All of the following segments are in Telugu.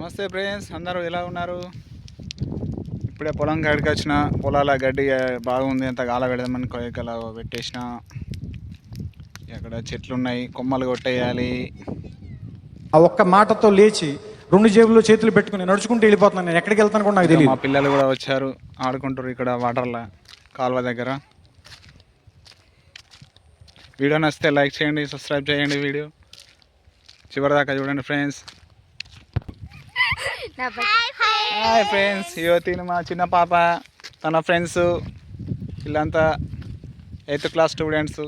నమస్తే ఫ్రెండ్స్ అందరూ ఎలా ఉన్నారు? ఇప్పుడే పొలం కాడికి వచ్చిన పొలాల గడ్డి బాగుంది అంత గాల పెడదామని కొయ్యకల పెట్టేసిన. అక్కడ చెట్లు ఉన్నాయి కొమ్మలు కొట్టేయాలి. ఆ ఒక్క మాటతో లేచి రెండు జేబుల్లో చేతులు పెట్టుకుని నడుచుకుంటూ వెళ్ళిపోతున్నాను నేను. ఎక్కడికి వెళ్తాను కూడా నాకు మా తెలియదు పిల్లలు కూడా వచ్చారు ఆడుకుంటారు ఇక్కడ వాటర్లో కాలువ దగ్గర. వీడియో నచ్చితే లైక్ చేయండి సబ్స్క్రైబ్ చేయండి వీడియో. చివరిదాకా చూడండి ఫ్రెండ్స్. హాయ్ ఫ్రెండ్స్ యువతిని మా చిన్న పాప తన ఫ్రెండ్స్ వీళ్ళంతా eighth class students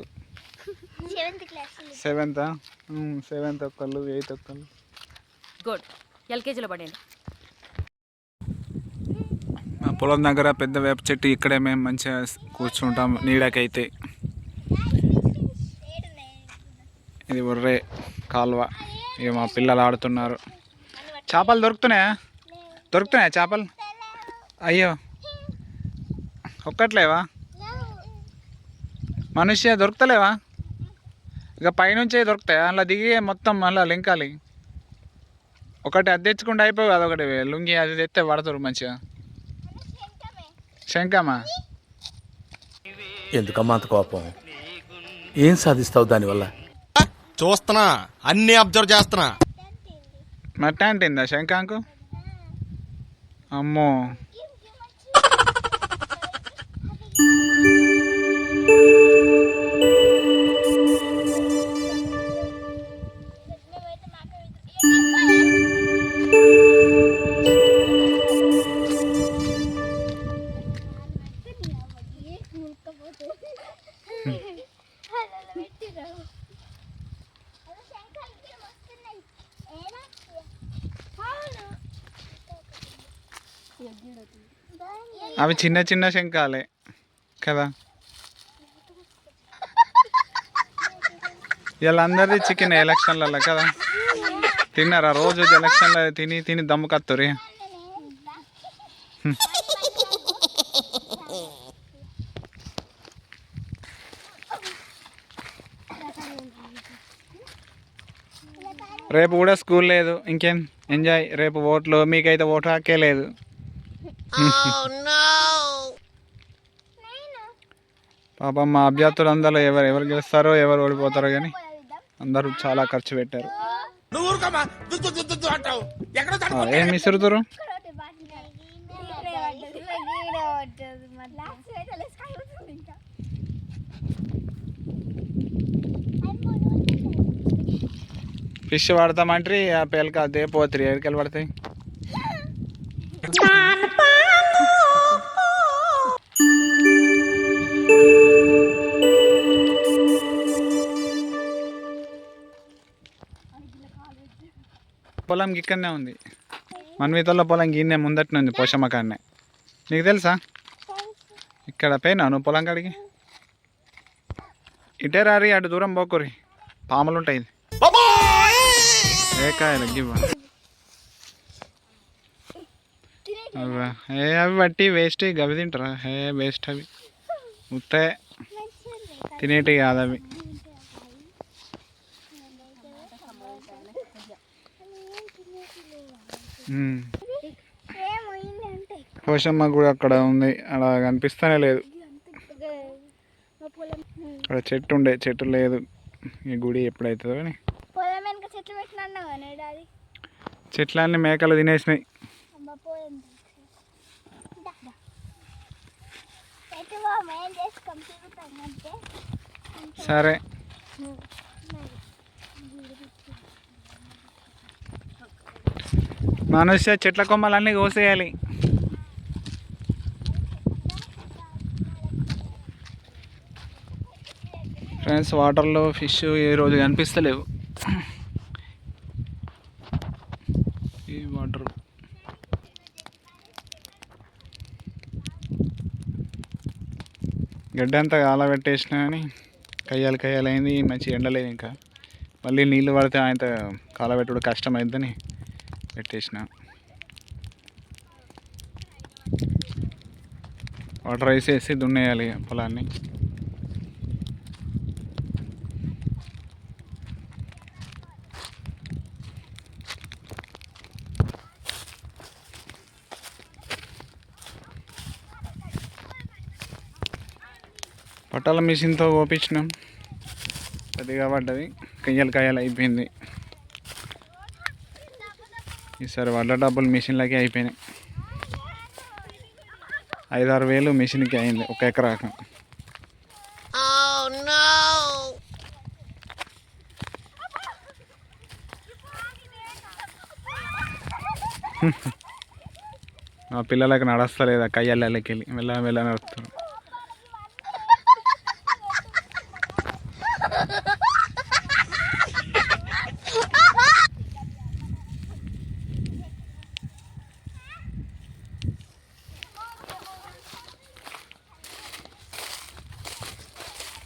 seventh class seventh ఒక్కళ్ళు ఎయిత్ ఒక్కళ్ళు. గుడ్ ఎల్కేజీలో పడండి మా పొలం దగ్గర పెద్ద వేప చెట్టు ఇక్కడే మేము మంచిగా కూర్చుంటాం నీడకైతే. ఇది ఒర్రే కాలువ. ఇక మా పిల్లలు ఆడుతున్నారు. చేపలు దొరుకుతున్నాయా? దొరుకుతున్నాయా చేపలు? అయ్యో. ఒక్కట్లేవా? మనుష్య దొరుకుతలేవా? ఇక పైనుంచే దొరుకుతాయా? అలా దిగి మొత్తం మళ్ళీ లింకాలి. ఒకటి అది తెచ్చుకుంటే అయిపోవు అది ఒకటి లుంగి అది తెస్తే పడతారు మంచిగా. శంకమా ఎందుకమ్మా అంత కోపం? ఏం సాధిస్తావు దానివల్ల? చూస్తున్నా. అన్ని అబ్జర్వ్ చేస్తున్నా. మట్టి అంటిందా శంకాంకు అమ్మో అవి చిన్న చిన్న శంకాలే కదా. వీళ్ళందరిది చికెన్ ఎలక్షన్లలో కదా. తిన్నారా? రోజు ఎలక్షన్లో తిని తిని దమ్ము కత్తురి. రేపు కూడా స్కూల్ లేదు. ఇంకేం? ఎంజాయ్. రేపు ఓట్లు మీకైతే ఓటు హక్కే లేదు. పాపం మా అభ్యర్థులు అందరూ ఎవరు ఎవరు గెలుస్తారో ఎవరు ఓడిపోతారో కానీ అందరూ చాలా ఖర్చు పెట్టారు. ఏం విసురుతురు ఫిష్ పడతామంటే ఆ పేలక అదే పోతారు. ఎక్కడికి పడతాయి? పొలం ఇక్కడనే ఉంది. మన్వితలో పొలం గిన్నె ముందట్నే ఉంది పోషమ్మ కాడనే. నీకు తెలుసా? ఇక్కడ పోయినా నువ్వు పొలం కాడికి? ఇటే రారి అటు దూరం పోకురి పాములు ఉంటాయి ఏ కాయలు గివ్వ. ఏ అవి బట్టి వేస్ట్ గవి తింటారా? ఏ వేస్ట్ అవి? ఉత్తే. తినేటివి కాదు పోషమ్మ కూడా అక్కడ ఉంది. అలా కనిపిస్తూనే లేదు. అక్కడ చెట్టు ఉండే. చెట్టు లేదు. ఈ గుడి ఎప్పుడవుతుందో అని చెట్లన్నీ మేకలు తినేసినాయి. సరే. మనుష్య చెట్ల కొమ్మలన్నీ కోసేయాలి. ఫ్రెండ్స్ వాటర్లో ఫిష్ ఏ రోజు కనిపిస్తలేవు. ఈ వాటర్. గడ్డ అంతా కాలబెట్టేసినా కానీ కయ్యాలి కయ్యాలైంది మంచి ఎండలేదు ఇంకా. మళ్ళీ నీళ్ళు పడితే ఆయన కాలబెట్టుడు కష్టం పెట్టేసిన. వాటర్ రైస్ వేసి దున్నేయాలి పొలాన్ని. పట్టాల మిషన్తో కోపించినాం. పెద్దగా పడ్డది. కయ్యలు కాయలు అయిపోయింది. ఈసారి వడ్ల డబ్బులు మిషన్లకి అయిపోయినాయి. ఐదారు వేలు మిషన్కి అయింది ఒక ఎకరాకు. మా పిల్లలకు నడస్తలేదు కయ్యాలకి వెళ్ళి మెల్ల మెల్ల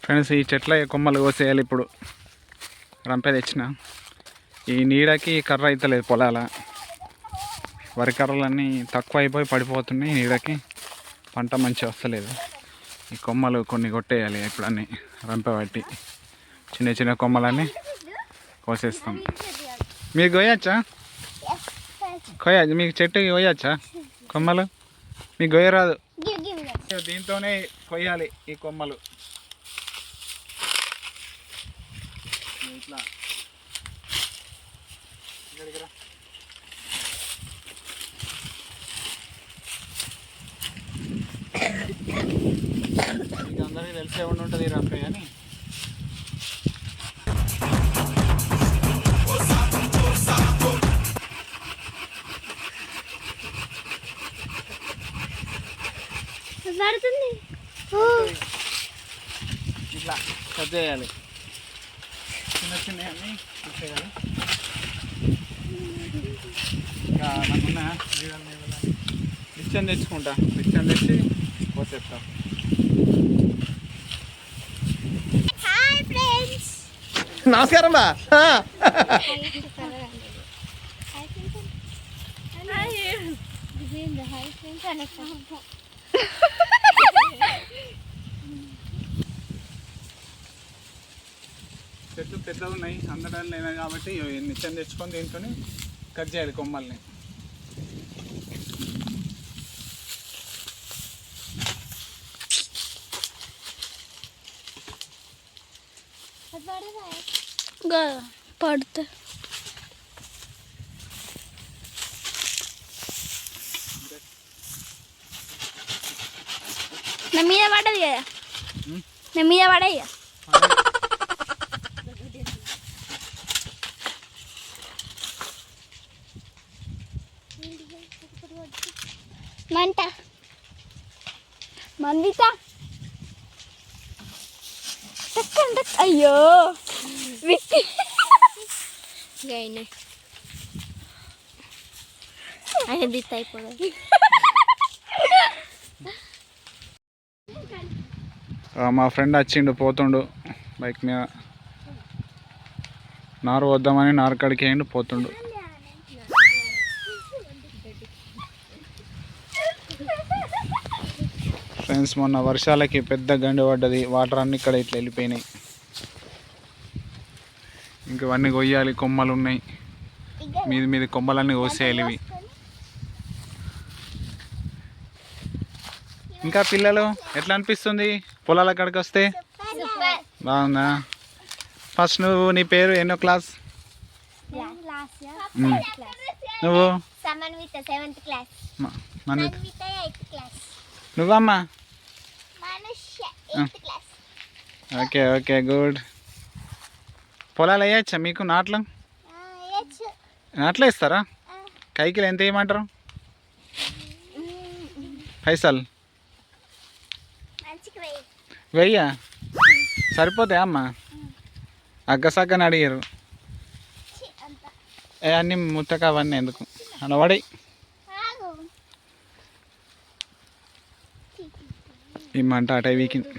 ఫ్రెండ్స్ ఈ చెట్ల కొమ్మలు కోసేయాలి ఇప్పుడు. రంపే తెచ్చిన. ఈ నీడకి కర్ర అవుతలేదు పొలాల. వరి కర్రలన్నీ తక్కువ అయిపోయి పడిపోతున్నాయి నీడకి. పంట మంచిగా వస్తలేదు. ఈ కొమ్మలు కొన్ని కొట్టేయాలి ఇప్పుడు అన్నీ రంప పట్టి. చిన్న చిన్న కొమ్మలన్నీ కోసేస్తాం. మీకు కొయ్యచ్చా కొయ్య మీకు చెట్టుకి కొయ్యచ్చా కొమ్మలు? మీకు కొయ్యరాదు. దీంతోనే కొయ్యాలి ఈ కొమ్మలు. ఇట్లా. ఇక్కడికి రా. మీకు అందరికీ తెలిసే ఉండి ఉంటుంది రంపే కానీ. పడుతుంది. ఇట్లా కట్ చేయాలి. అన్నీ చేయాలి ఇంకా నాకున్న నిత్యం తెచ్చుకుంటా నిత్యం తెచ్చి పోసేస్తా నమస్కారం బా హాయ్ ఫ్రెండ్స్ అనకుండా చెట్లు పెద్దగా ఉన్నాయి అందడానికి లేనాయి కాబట్టి నిత్యం తెచ్చుకొని దీంతో కట్ చేయాలి కొమ్మల్ని. పడుతుంది నా మీద పడదు కదా? నా మీద పడయ్యా? మంట. మందిత టక్. అయ్యో. విక్కి. ఆయన దిత్త అయిపోయింది. ఆ, మా ఫ్రెండ్ వచ్చిండు పోతుండు బైక్ మీద. నారు వద్దామని నారు కాడికి వేయండు పోతుండు. ఫ్రెండ్స్ మొన్న వర్షాలకి పెద్ద గండి పడ్డది. వాటర్ అన్ని ఇక్కడ ఇట్లా వెళ్ళిపోయినాయి. ఇంక ఇవన్నీ కొయ్యాలి కొమ్మలు ఉన్నాయి. మీది మీది కొమ్మలన్నీ కోసేయాలి ఇవి. ఇంకా పిల్లలు ఎట్లా అనిపిస్తుంది? పొలాల కాడికి వస్తే? బాగుందా? ఫస్ట్ నువ్వు నీ పేరు ఎన్నో క్లాస్. నువ్వు? నువ్వమ్మా? Okay okay good. పొలాలు వేయచ్చా మీకు నాట్లు? నాట్లు వేస్తారా? కైకిలు ఎంత వేయమంటారు? పైసలు. వెయ్యా. సరిపోతాయా అమ్మా? అగ్గసగ్గని అడిగారు. ఏ అన్నీ ముత్తక అవన్నీ ఎందుకు? అలా పడి ఈ మంట అట వీకింది